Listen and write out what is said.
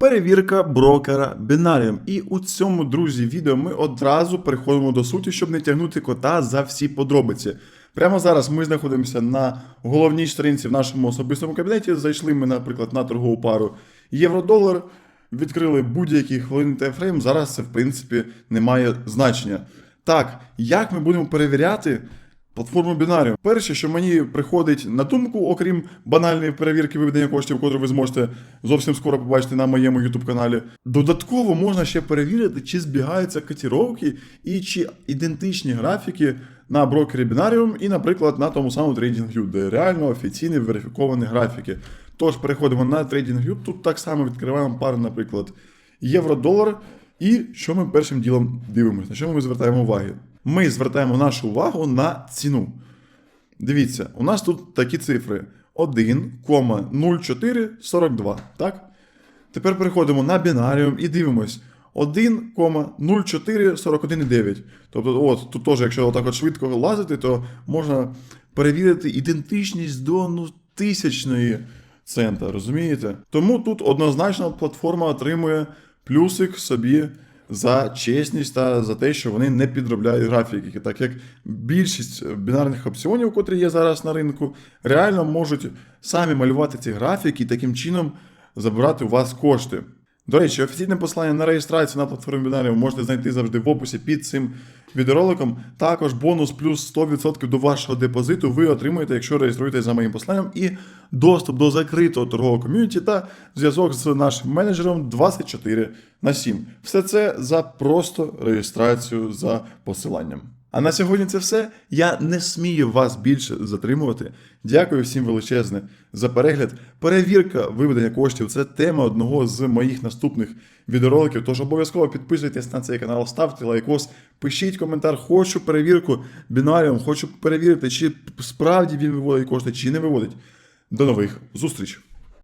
Перевірка брокера Binarium. І у цьому, друзі, відео ми одразу переходимо до суті, щоб не тягнути кота за всі подробиці. Прямо зараз ми знаходимося на головній сторінці в нашому особистому кабінеті. Зайшли ми, наприклад, на торгову пару євро-долар, відкрили будь-який хвилинний тайфрейм. Зараз це, в принципі, не має значення. Так, як ми будемо перевіряти платформу Binarium? Перше, що мені приходить на думку, окрім банальної перевірки виведення коштів, котру ви зможете зовсім скоро побачити на моєму YouTube каналі. Додатково можна ще перевірити, чи збігаються котіровки і чи ідентичні графіки на брокері Binarium і, наприклад, на тому самому TradingView, де реально офіційні верифіковані графіки. Тож переходимо на TradingView, тут так само відкриваємо пару, наприклад, євро-долар. І що ми першим ділом дивимося? На що ми звертаємо увагу? Ми звертаємо нашу увагу на ціну. Дивіться, у нас тут такі цифри: 1,0442. Так? Тепер переходимо на бінаріум і дивимось. 1,0441,9. Тобто, от, тут теж, якщо отак от швидко лазити, то можна перевірити ідентичність до ну, тисячної цента, розумієте? Тому тут однозначно платформа отримує плюсик собі за чесність та за те, що вони не підробляють графіки, так як більшість бінарних опціонів, котрі є зараз на ринку, реально можуть самі малювати ці графіки і таким чином забирати у вас кошти. До речі, офіційне посилання на реєстрацію на платформі Binarium можете знайти завжди в описі під цим відеороликом. Також бонус плюс 100% до вашого депозиту ви отримуєте, якщо реєструєтесь за моїм посиланням, і доступ до закритого торгового ком'юніті та зв'язок з нашим менеджером 24 на 7. Все це за просто реєстрацію за посиланням. А на сьогодні це все. Я не смію вас більше затримувати. Дякую всім величезне за перегляд. Перевірка виведення коштів це тема одного з моїх наступних відеороликів. Тож обов'язково підписуйтесь на цей канал, ставте лайкос, пишіть коментар. Хочу перевірку бінаріум, хочу перевірити, чи справді він виводить кошти, чи не виводить. До нових зустріч!